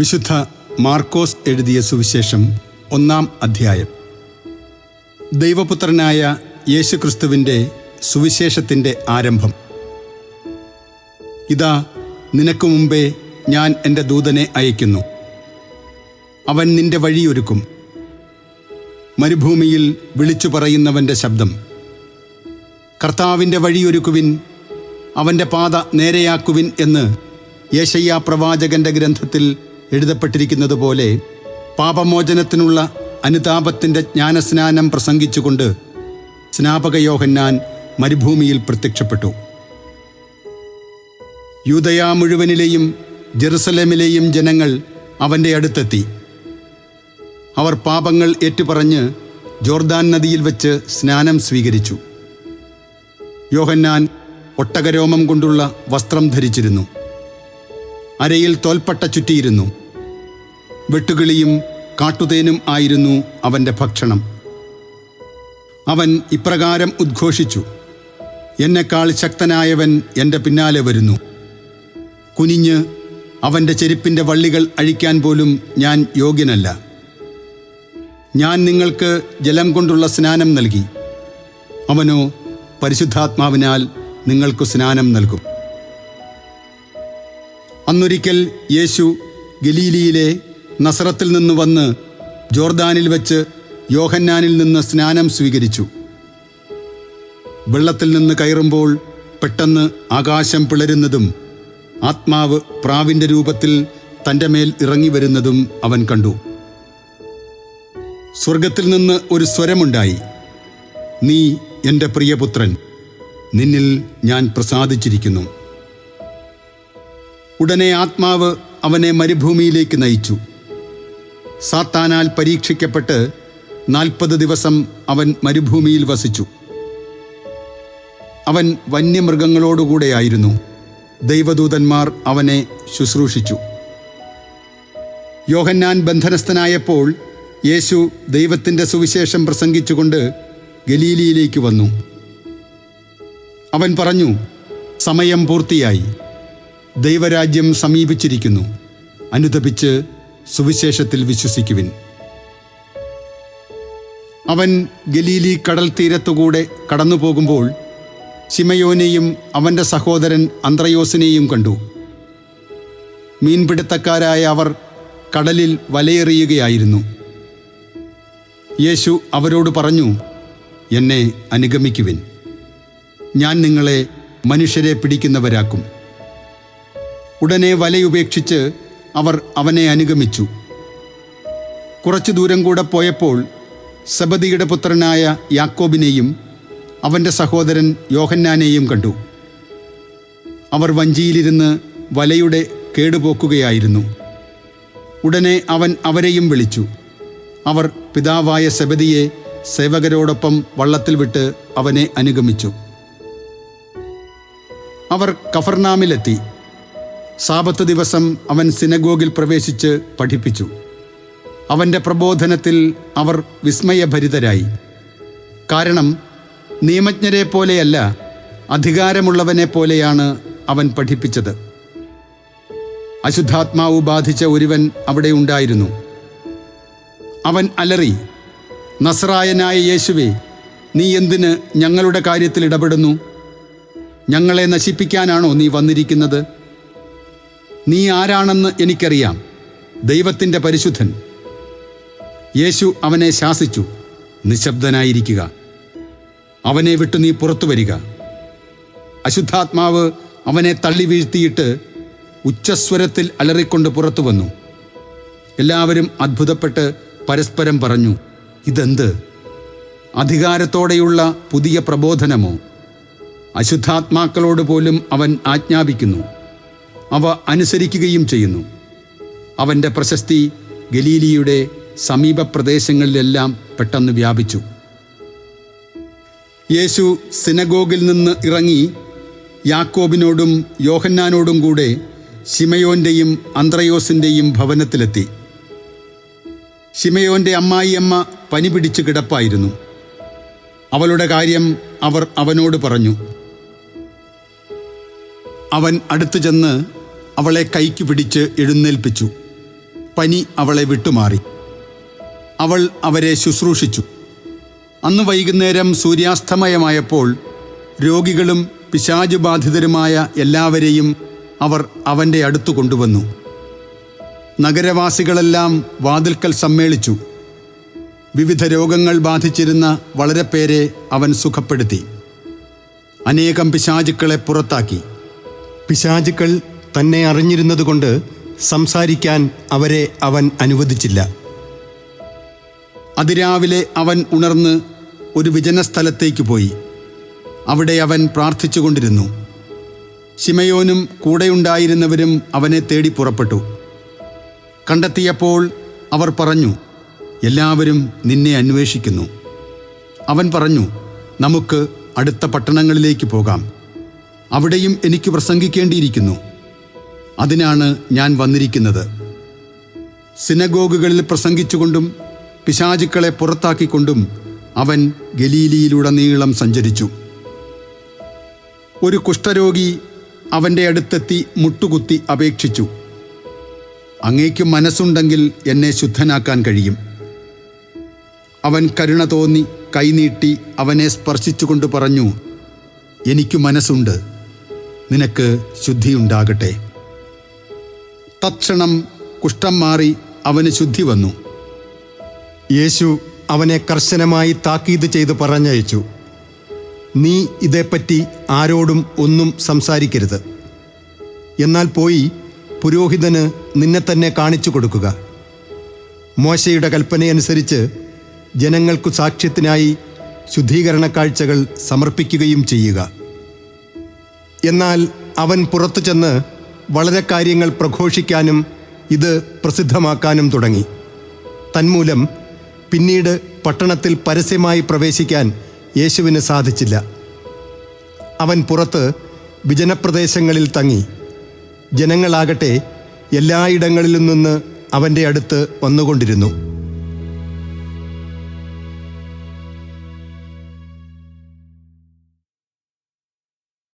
വിശുദ്ധ മാർക്കോസ് എഴുതിയ സുവിശേഷം ഒന്നാം അധ്യായം. ദൈവപുത്രനായ യേശുക്രിസ്തുവിന്റെ സുവിശേഷത്തിന്റെ ആരംഭം. ഇതാ നിനക്ക് മുമ്പേ ഞാൻ എന്റെ ദൂതനെ അയക്കുന്നു അവൻ നിന്റെ വഴിയൊരുക്കും. മരുഭൂമിയിൽ വിളിച്ചു പറയുന്നവന്റെ ശബ്ദം. കർത്താവിന്റെ വഴിയൊരുക്കുവിൻ അവന്റെ പാത നേരെയാക്കുവിൻ എന്ന് യേശയ്യ പ്രവാചകന്റെ ഗ്രന്ഥത്തിൽ എഴുതപ്പെട്ടിരിക്കുന്നത് പോലെ പാപമോചനത്തിനുള്ള അനുതാപത്തിന്റെ ജ്ഞാനസ്നാനം പ്രസംഗിച്ചുകൊണ്ട് സ്നാപക യോഹന്നാൻ മരുഭൂമിയിൽ പ്രത്യക്ഷപ്പെട്ടു. യൂതയാ മുഴുവനിലെയും ജെറുസലേമിലെയും ജനങ്ങൾ അവന്റെ അടുത്തെത്തി. അവർ പാപങ്ങൾ ഏറ്റുപറഞ്ഞ് ജോർദാൻ നദിയിൽ വെച്ച് സ്നാനം സ്വീകരിച്ചു. യോഹന്നാൻ ഒട്ടകരോമം കൊണ്ടുള്ള വസ്ത്രം ധരിച്ചിരുന്നു. അരയിൽ തോൽപ്പട്ട ചുറ്റിയിരുന്നു. വെട്ടുകിളിയും കാട്ടുതേനും ആയിരുന്നു അവന്റെ ഭക്ഷണം. അവൻ ഇപ്രകാരം ഉദ്ഘോഷിച്ചു എന്നെക്കാൾ ശക്തനായവൻ എന്റെ പിന്നാലെ വരുന്നു. കുനിഞ്ഞ് അവന്റെ ചെരുപ്പിന്റെ വള്ളികൾ അഴിക്കാൻ പോലും ഞാൻ യോഗ്യനല്ല. ഞാൻ നിങ്ങൾക്ക് ജലം കൊണ്ടുള്ള സ്നാനം നൽകി. അവനോ പരിശുദ്ധാത്മാവിനാൽ നിങ്ങൾക്ക് സ്നാനം നൽകും. അന്നൊരിക്കൽ യേശു ഗലീലിയിലെ നസറത്തിൽ നിന്ന് വന്ന് ജോർദാനിൽ വെച്ച് യോഹന്നാനിൽ നിന്ന് സ്നാനം സ്വീകരിച്ചു. വെള്ളത്തിൽ നിന്ന് കയറുമ്പോൾ പെട്ടെന്ന് ആകാശം പിളരുന്നതും ആത്മാവ് പ്രാവിന്റെ രൂപത്തിൽ തന്റെ മേൽ ഇറങ്ങി വരുന്നതും അവൻ കണ്ടു. സ്വർഗത്തിൽ നിന്ന് ഒരു സ്വരമുണ്ടായി. നീ എന്റെ പ്രിയപുത്രൻ നിന്നിൽ ഞാൻ പ്രസാദിച്ചിരിക്കുന്നു. ഉടനെ ആത്മാവ് അവനെ മരുഭൂമിയിലേക്ക് നയിച്ചു. സാത്താനാൽ പരീക്ഷിക്കപ്പെട്ട് നാൽപ്പത് ദിവസം അവൻ മരുഭൂമിയിൽ വസിച്ചു. അവൻ വന്യമൃഗങ്ങളോടുകൂടെയായിരുന്നു. ദൈവദൂതന്മാർ അവനെ ശുശ്രൂഷിച്ചു. യോഹന്നാൻ ബന്ധനസ്ഥനായപ്പോൾ യേശു ദൈവത്തിന്റെ സുവിശേഷം പ്രസംഗിച്ചുകൊണ്ട് ഗലീലിയിലേക്ക് വന്നു. അവൻ പറഞ്ഞു സമയം പൂർത്തിയായി. ദൈവരാജ്യം സമീപിച്ചിരിക്കുന്നു. അനുതപിച്ച് സുവിശേഷത്തിൽ വിശ്വസിക്കുവിൻ. അവൻ ഗലീലി കടൽ തീരത്തുകൂടെ കടന്നു പോകുമ്പോൾ ശിമയോനെയും അവന്റെ സഹോദരൻ അന്ത്രയോസിനെയും കണ്ടു. മീൻപിടുത്തക്കാരായ അവർ കടലിൽ വലയെറിയുകയായിരുന്നു. യേശു അവരോട് പറഞ്ഞു എന്നെ അനുഗമിക്കുവിൻ. ഞാൻ നിങ്ങളെ മനുഷ്യരെ പിടിക്കുന്നവരാക്കും. ഉടനെ വലയുപേക്ഷിച്ച് അവർ അവനെ അനുഗമിച്ചു. കുറച്ചു ദൂരം കൂടെ പോയപ്പോൾ സബദിയുടെ പുത്രനായ യാക്കോബിനെയും അവന്റെ സഹോദരൻ യോഹന്നാനെയും കണ്ടു. അവർ വഞ്ചിയിലിരുന്ന് വലയുടെ കേടുപോക്കുകയായിരുന്നു. ഉടനെ അവൻ അവരെയും വിളിച്ചു. അവർ പിതാവായ സബദിയെ സേവകരോടൊപ്പം വള്ളത്തിൽ വിട്ട് അവനെ അനുഗമിച്ചു. അവർ കഫർനാമിലെത്തി. സാപത്ത് ദിവസം അവൻ സിനഗോഗിൽ പ്രവേശിച്ച് പഠിപ്പിച്ചു. അവന്റെ പ്രബോധനത്തിൽ അവർ വിസ്മയഭരിതരായി. കാരണം നിയമജ്ഞരെ പോലെയല്ല അധികാരമുള്ളവനെ പോലെയാണ് അവൻ പഠിപ്പിച്ചത്. അശുദ്ധാത്മാവ് ബാധിച്ച ഒരുവൻ അവിടെ ഉണ്ടായിരുന്നു. അവൻ അലറി നസ്രായനായ യേശുവേ നീ എന്തിന് ഞങ്ങളുടെ കാര്യത്തിൽ ഇടപെടുന്നു? ഞങ്ങളെ നശിപ്പിക്കാനാണോ നീ വന്നിരിക്കുന്നത്? നീ ആരാണെന്ന് എനിക്കറിയാം. ദൈവത്തിന്റെ പരിശുദ്ധൻ. യേശു അവനെ ശാസിച്ചു. നിശബ്ദനായിരിക്കുക. അവനെ വിട്ടു നീ പുറത്തു വരിക. അശുദ്ധാത്മാവ് അവനെ തള്ളി വീഴ്ത്തിയിട്ട് ഉച്ചസ്വരത്തിൽ അലറിക്കൊണ്ട് പുറത്തു വന്നു. എല്ലാവരും അത്ഭുതപ്പെട്ട് പരസ്പരം പറഞ്ഞു ഇതെന്ത്? അധികാരത്തോടെയുള്ള പുതിയ പ്രബോധനമോ? അശുദ്ധാത്മാക്കളോട് പോലും അവൻ ആജ്ഞാപിക്കുന്നു. അവ അനുസരിക്കുകയും ചെയ്യുന്നു. അവന്റെ പ്രശസ്തി ഗലീലിയുടെ സമീപ പ്രദേശങ്ങളിലെല്ലാം പെട്ടെന്ന് വ്യാപിച്ചു. യേശു സിനഗോഗിൽ നിന്ന് ഇറങ്ങി യാക്കോബിനോടും യോഹന്നാനോടും കൂടെ ഷിമയോന്റെയും അന്ത്രയോസിന്റെയും ഭവനത്തിലെത്തി. ഷിമയോന്റെ അമ്മായിയമ്മ പനി പിടിച്ച് കിടപ്പായിരുന്നു. അവളുടെ കാര്യം അവർ അവനോട് പറഞ്ഞു. അവൻ അടുത്തു ചെന്ന് അവളെ കൈക്ക് പിടിച്ച് എഴുന്നേൽപ്പിച്ചു. പനി അവളെ വിട്ടുമാറി. അവൾ അവരെ ശുശ്രൂഷിച്ചു. അന്ന് വൈകുന്നേരം സൂര്യാസ്തമയമായപ്പോൾ രോഗികളും പിശാചുബാധിതരുമായ എല്ലാവരെയും അവർ അവന്റെ അടുത്തു കൊണ്ടുവന്നു. നഗരവാസികളെല്ലാം വാതിൽക്കൽ സമ്മേളിച്ചു. വിവിധ രോഗങ്ങൾ ബാധിച്ചിരുന്ന വളരെ പേരെ അവൻ സുഖപ്പെടുത്തി. അനേകം പിശാചുക്കളെ പുറത്താക്കി. പിശാചുക്കൾ തന്നെ അറിഞ്ഞിരുന്നതുകൊണ്ട് സംസാരിക്കാൻ അവരെ അവൻ അനുവദിച്ചില്ല. അതിരാവിലെ അവൻ ഉണർന്ന് ഒരു വിജനസ്ഥലത്തേക്ക് പോയി. അവിടെ അവൻ പ്രാർത്ഥിച്ചുകൊണ്ടിരുന്നു. ശിമയോനും കൂടെയുണ്ടായിരുന്നവരും അവനെ തേടി പുറപ്പെട്ടു. കണ്ടെത്തിയപ്പോൾ അവർ പറഞ്ഞു എല്ലാവരും നിന്നെ അന്വേഷിക്കുന്നു. അവൻ പറഞ്ഞു നമുക്ക് അടുത്ത പട്ടണങ്ങളിലേക്ക് പോകാം. അവിടെയും എനിക്ക് പ്രസംഗിക്കേണ്ടിയിരിക്കുന്നു. അതിനാണ് ഞാൻ വന്നിരിക്കുന്നത്. സിനഗോഗുകളിൽ പ്രസംഗിച്ചുകൊണ്ടും പിശാചുക്കളെ പുറത്താക്കിക്കൊണ്ടും അവൻ ഗലീലിയിലുടനീളം സഞ്ചരിച്ചു. ഒരു കുഷ്ഠരോഗി അവന്റെ അടുത്തെത്തി മുട്ടുകുത്തി അപേക്ഷിച്ചു. അങ്ങേക്ക് മനസ്സുണ്ടെങ്കിൽ എന്നെ ശുദ്ധനാക്കാൻ കഴിയും. അവൻ കരുണ തോന്നി കൈനീട്ടി അവനെ സ്പർശിച്ചുകൊണ്ട് പറഞ്ഞു എനിക്ക് മനസ്സുണ്ട്. നിനക്ക് ശുദ്ധിയുണ്ടാകട്ടെ. തത്ക്ഷണം കുഷ്ഠം മാറി അവന് ശുദ്ധി വന്നു. യേശു അവനെ കർശനമായി താക്കീത് ചെയ്ത് പറഞ്ഞയച്ചു. നീ ഇതേപ്പറ്റി ആരോടും ഒന്നും സംസാരിക്കരുത്. എന്നാൽ പോയി പുരോഹിതന് നിന്നെ തന്നെ കാണിച്ചു കൊടുക്കുക. മോശയുടെ കൽപ്പനയനുസരിച്ച് ജനങ്ങൾക്കു സാക്ഷ്യത്തിനായി ശുദ്ധീകരണ കാഴ്ചകൾ സമർപ്പിക്കുകയും ചെയ്യുക. എന്നാൽ അവൻ പുറത്തു ചെന്ന് വളരെ കാര്യങ്ങൾ പ്രഘോഷിക്കാനും ഇത് പ്രസിദ്ധമാക്കാനും തുടങ്ങി. തന്മൂലം പിന്നീട് പട്ടണത്തിൽ പരസ്യമായി പ്രവേശിക്കാൻ യേശുവിന് സാധിച്ചില്ല. അവൻ പുറത്ത് വിജനപ്രദേശങ്ങളിൽ തങ്ങി. ജനങ്ങളാകട്ടെ എല്ലായിടങ്ങളിലും നിന്ന് അവന്റെ അടുത്ത് വന്നുകൊണ്ടിരുന്നു.